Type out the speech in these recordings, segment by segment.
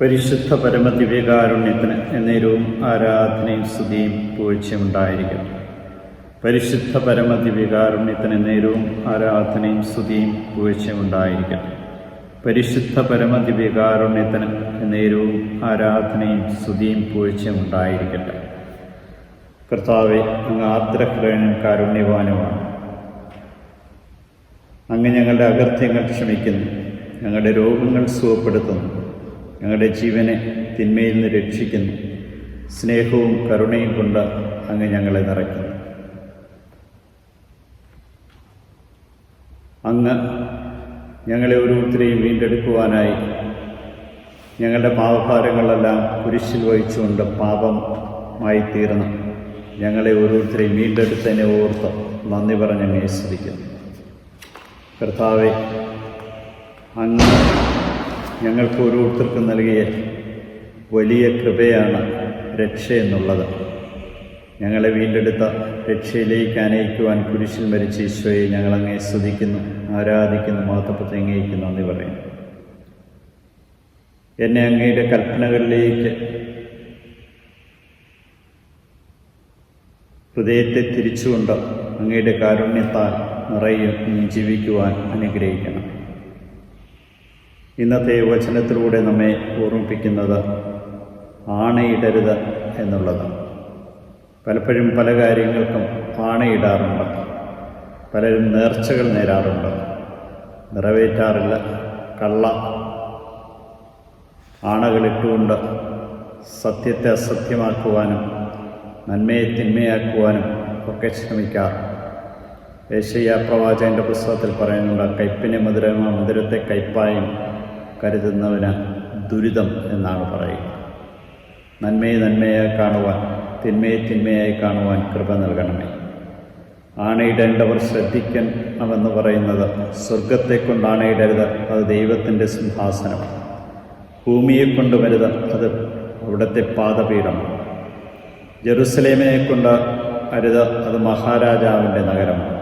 പരിശുദ്ധ പരമദിവ്യകാരുണ്യത്തിന് എന്നേരവും ആരാധനയും സ്തുതിയും പൂഴ്ചയും ഉണ്ടായിരിക്കട്ടെ പരിശുദ്ധ പരമദിവ്യകാരുണ്യത്തിന് എന്നേരവും ആരാധനയും സ്തുതിയും പൂഴ്ചയും ഉണ്ടായിരിക്കട്ടെ പരിശുദ്ധ പരമദിവ്യകാരുണ്യത്തിന് എന്നേരവും ആരാധനയും സ്തുതിയും പൂഴ്ചയും ഉണ്ടായിരിക്കട്ടെ. കർത്താവെ അങ്ങ് ആർദ്രഹൃദയനും കാരുണ്യവാനുമാണ്. അങ്ങ് ഞങ്ങളുടെ അകൃത്യങ്ങൾ ക്ഷമിക്കുന്നു. ഞങ്ങളുടെ രോഗങ്ങൾ സുഖപ്പെടുത്തുന്നു. ഞങ്ങളുടെ ജീവനെ തിന്മയിൽ നിന്ന് രക്ഷിക്കുന്നു. സ്നേഹവും കരുണയും കൊണ്ട് അങ്ങ് ഞങ്ങളെ നിറയ്ക്കുന്നു. അങ്ങ് ഞങ്ങളെ ഓരോരുത്തരെയും വീണ്ടെടുക്കുവാനായി ഞങ്ങളുടെ പാവഭാരങ്ങളെല്ലാം കുരിശിൽ വഹിച്ചുകൊണ്ട് പാപമായി തീർന്ന്. ഞങ്ങളെ ഓരോരുത്തരെയും വീണ്ടെടുത്തതിനെ ഓർത്ത് നന്ദി പറഞ്ഞ് അങ്ങേ സ്തുതിക്കുന്നു. കർത്താവെ അങ്ങ് ഞങ്ങൾക്ക് ഓരോരുത്തർക്കും നൽകിയ വലിയ കൃപയാണ് രക്ഷ എന്നുള്ളത്. ഞങ്ങളെ വീണ്ടെടുത്ത രക്ഷയിലേക്ക് അനയിക്കുവാൻ കുരിശിൽ മരിച്ച ഈശോയെ ഞങ്ങൾ അങ്ങേ സ്തുതിക്കുന്നു ആരാധിക്കുന്നു മാത്തപ്പത്തെ അങ്ങേക്ക് നന്ദി പറയുന്നു. എന്നെ അങ്ങയുടെ കൽപ്പനകളിലേക്ക് ഹൃദയത്തെ തിരിച്ചുകൊണ്ട് അങ്ങയുടെ കാരുണ്യത്താൽ നിറയും ജീവിക്കുവാൻ അനുഗ്രഹിക്കണം. ഇന്നത്തെ വചനത്തിലൂടെ നമ്മെ ഓർമ്മിപ്പിക്കുന്നത് ആണയിടരുത് എന്നുള്ളതാണ്. പലപ്പോഴും പല കാര്യങ്ങൾക്കും ആണയിടാറുണ്ട്. പലരും നേർച്ചകൾ നേരാറുണ്ട്. നിറവേറ്റാറില്ല. കള്ള ആണകളിട്ടുകൊണ്ട് സത്യത്തെ അസത്യമാക്കുവാനും നന്മയെ തിന്മയാക്കുവാനും ഒക്കെ ശ്രമിക്കാറ് ഏഷ്യ പ്രവാചകന്റെ പുസ്തകത്തിൽ പറയുന്നുണ്ട് കയ്പിനെ മധുരമ മധുരത്തെ കയ്പായും കരുതുന്നവന് ദുരിതം എന്നാണ് പറയുക നന്മയെ നന്മയായി കാണുവാൻ തിന്മയെ തിന്മയായി കാണുവാൻ കൃപ നൽകണമേ. ആണയിടേണ്ടവർ ശ്രദ്ധിക്കണമെന്ന് പറയുന്നത് സ്വർഗത്തെ കൊണ്ട് ആണയിടരുത് അത് ദൈവത്തിന്റെ സിംഹാസനം ഭൂമിയെ കൊണ്ട് വരുത് അത് അവിടുത്തെ പാദപീഠമാണ്. ജെറുസലേമിനെ കൊണ്ട് അരുത് അത് മഹാരാജാവിന്റെ നഗരമാണ്.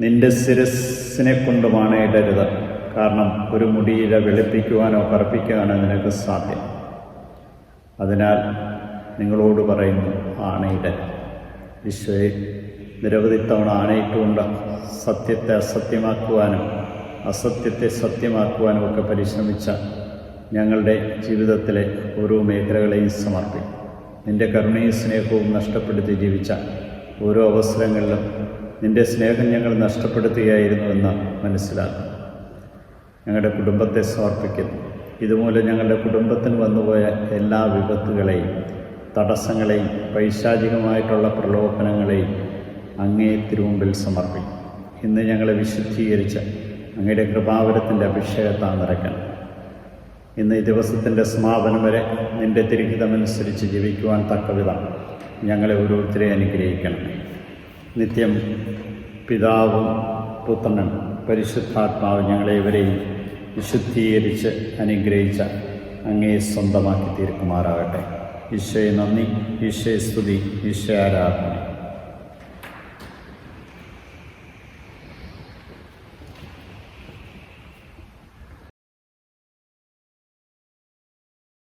നിന്റെ ശിരസിനെ കൊണ്ട് ആണയിടരുത് കാരണം ഒരു മുടിയില വെളുപ്പിക്കുവാനോ കറുപ്പിക്കുവാനോ നിനക്ക് സാധ്യം. അതിനാൽ നിങ്ങളോട് പറയുന്നു ആണയിട. ഈശോയെ നിരവധി തവണ ആണയിട്ടുകൊണ്ട് സത്യത്തെ അസത്യമാക്കുവാനും അസത്യത്തെ സത്യമാക്കുവാനും ഒക്കെ പരിശ്രമിച്ച ഞങ്ങളുടെ ജീവിതത്തിലെ ഓരോ മേഖലകളെയും സമർപ്പിക്കും. നിന്റെ കരുണയും സ്നേഹവും നഷ്ടപ്പെടുത്തി ജീവിച്ച ഓരോ അവസരങ്ങളിലും നിന്റെ സ്നേഹം ഞങ്ങൾ നഷ്ടപ്പെടുത്തുകയായിരുന്നുവെന്ന് മനസ്സിലാക്കുന്നു ഞങ്ങളുടെ കുടുംബത്തെ സമർപ്പിക്കുന്നു. ഇതുമൂലം ഞങ്ങളുടെ കുടുംബത്തിന് വന്നുപോയ എല്ലാ വിപത്തുകളെയും തടസ്സങ്ങളെയും പൈശാചികമായിട്ടുള്ള പ്രലോഭനങ്ങളെയും അങ്ങേ തിരുമുമ്പിൽ സമർപ്പിക്കും. ഇന്ന് ഞങ്ങളെ വിശുദ്ധീകരിച്ച് അങ്ങയുടെ കൃപാവരത്തിന്റെ അഭിഷേകത്താൽ നിറയ്ക്കണം. ഇന്ന് ഈ ദിവസത്തിന്റെ സമാപനം വരെ നിന്റെ തിരുഹിതമനുസരിച്ച് ജീവിക്കുവാൻ തക്കവിധം ഞങ്ങളെ ഓരോരുത്തരെ അനുഗ്രഹിക്കണം. നിത്യം പിതാവും പുത്രനും പരിശുദ്ധാത്മാവ് ഞങ്ങളെ ഇവരെയും വിശുദ്ധീകരിച്ച് അനുഗ്രഹിച്ച അങ്ങേ സ്വന്തമാക്കി തീർക്കുമാറാകട്ടെ. ഈശോയെ നന്ദി ഈശോയെ സ്തുതി ഈശോ ആരാധന.